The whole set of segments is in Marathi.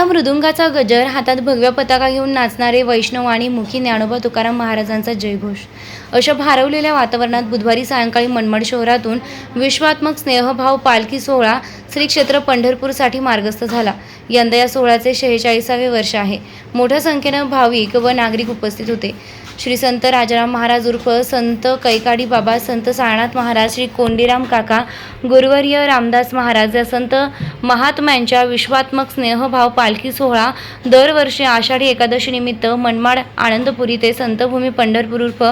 मृदुंगाचा गजर हातात भगव्या पताका घेऊन नाचणारे वैष्णव आणि मुखी ज्ञानोबा तुकाराम महाराजांचा जयघोष. अशा भारवलेल्या वातावरणात बुधवारी सायंकाळी मनमाड शहरातून विश्वात्मक स्नेहभाव पालखी सोहळा श्री क्षेत्र पंढरपूरसाठी मार्गस्थ झाला. यंदा या सोहळ्याचे शेहेचाळीसावे वर्ष आहे. मोठ्या संख्येनं भाविक व नागरिक उपस्थित होते. श्री संत राजाराम महाराज उर्फ संत कैकाडी बाबा संत सारनाथ महाराज श्री कोंडीराम काका गुरुवर्य रामदास महाराज या संत महात्म्यांच्या विश्वात्मक स्नेहभाव पालखी सोहळा दरवर्षी आषाढी एकादशीनिमित्त मनमाड आनंदपुरी ते संतभूमी पंढरपूर उर्फ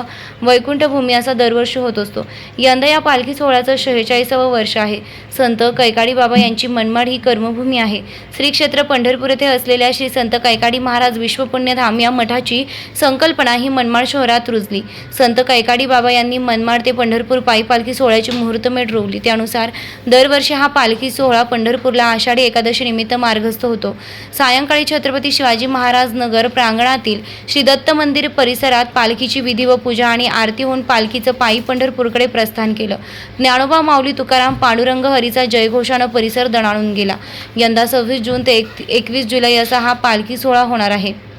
वैकुंठभूमी असा दरवर्षी होत असतो. यंदा या पालखी सोहळ्याचं शेहेचाळीसावं वर्ष आहे. संत कैकाडी बाबा यांची मनमाड ही कर्मभूमी आहे. श्री क्षेत्र पंढरपूर येथे असलेल्या श्री संत कैकाडी महाराज विश्वपुण्यधाम या मठाची संकल्पना ही मनमाड शहरात रुजली. संत कैकाडी बाबा यांनी मनमाड ते पंढरपूर पायी पालखी सोहळ्याची मुहूर्तमेढ रोवली. त्यानुसार दरवर्षी हा पालखी सोहळा पंढरपूरला आषाढी एकादशी निमित्त मार्गस्थ होतो. सायंकाळी छत्रपती शिवाजी महाराज नगर प्रांगणातील श्री दत्त मंदिर परिसरात पालखीची विधी व पूजा आणि आरती होऊन पालखीचं पायी पंढरपूरकडे प्रस्थान केलं. ज्ञानोबा माऊली तुकाराम पांडुरंग हरीचा जयघोषानं परिसर दणाणून गेला. यंदा सव्वीस जून ते एक एकवीस जुलै असा हा पालखी सोहळा होणार आहे.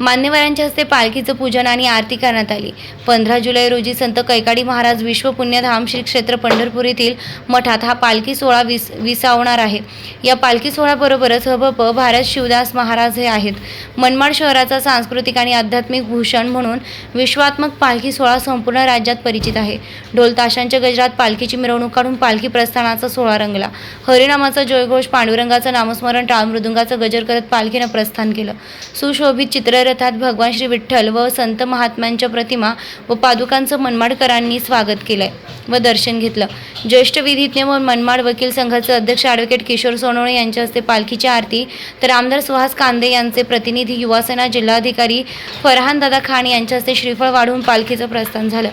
मान्यवरांच्या हस्ते पालखीचं पूजन आणि आरती करण्यात आली. पंधरा जुलै रोजी संत कैकाडी महाराज विश्व पुण्यधाम श्री क्षेत्र पंढरपूर येथील मठात हा पालखी सोहळा विस विसावणार आहे. या पालखी सोहळ्याबरोबरच हबप भारत शिवदास महाराज हे आहेत. मनमाड शहराचा सांस्कृतिक आणि आध्यात्मिक भूषण म्हणून विश्वात्मक पालखी सोहळा संपूर्ण राज्यात परिचित आहे. ढोल ताशांच्या गजरात पालखीची मिरवणूक काढून पालखी प्रस्थानाचा सोहळा रंगला. हरिनामाचा जयघोष पांडुरंगाचं नामस्मरण टाळ मृदुंगाचं गजर करत पालखीनं प्रस्थान केलं. सुशोभित रथात भगवान श्री विठ्ठल व संत महात्म्यांच्या प्रतिमा व पादुकांचं मनमाडकरांनी स्वागत केलंय व दर्शन घेतलं. ज्येष्ठ विधिज्ञ व मनमाड वकील संघाचे अध्यक्ष ॲडव्होकेट किशोर सोनवणे यांच्या हस्ते पालखीची आरती तर आमदार सुहास कांदे यांचे प्रतिनिधी युवासेना जिल्हाधिकारी फरहान दादा खान यांच्या हस्ते श्रीफळ वाढवून पालखीचं प्रस्थान झालं.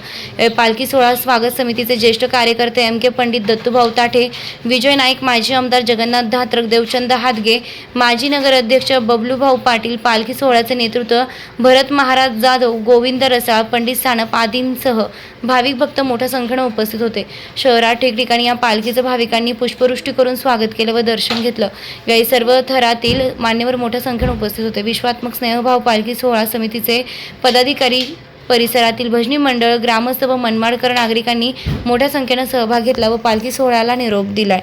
पालखी सोहळा स्वागत समितीचे ज्येष्ठ कार्यकर्ते एम के पंडित दत्तूभाऊ ताठे विजय नाईक माजी आमदार जगन्नाथ धात्रक देवचंद हादगे माजी नगर अध्यक्ष बबलूभाऊ पाटील पालखी सोहळ्याचे नेतृत्व भरत महाराज जाधव गोविंद रसाळ पंडित सानप आदींसह भाविक भक्त मोठ्या संख्येनं उपस्थित होते. शहरात ठिकठिकाणी या पालखीचं भाविकांनी पुष्पवृष्टी करून स्वागत केलं व दर्शन घेतलं. यावेळी सर्व थरातील मान्यवर मोठ्या संख्येनं उपस्थित होते. विश्वात्मक स्नेहभाव पालखी सोहळा समितीचे पदाधिकारी परिसरातील भजनी मंडळ ग्रामस्थ व मनमाडकर नागरिकांनी मोठ्या संख्येनं सहभाग घेतला व पालखी सोहळ्याला निरोप दिलाय.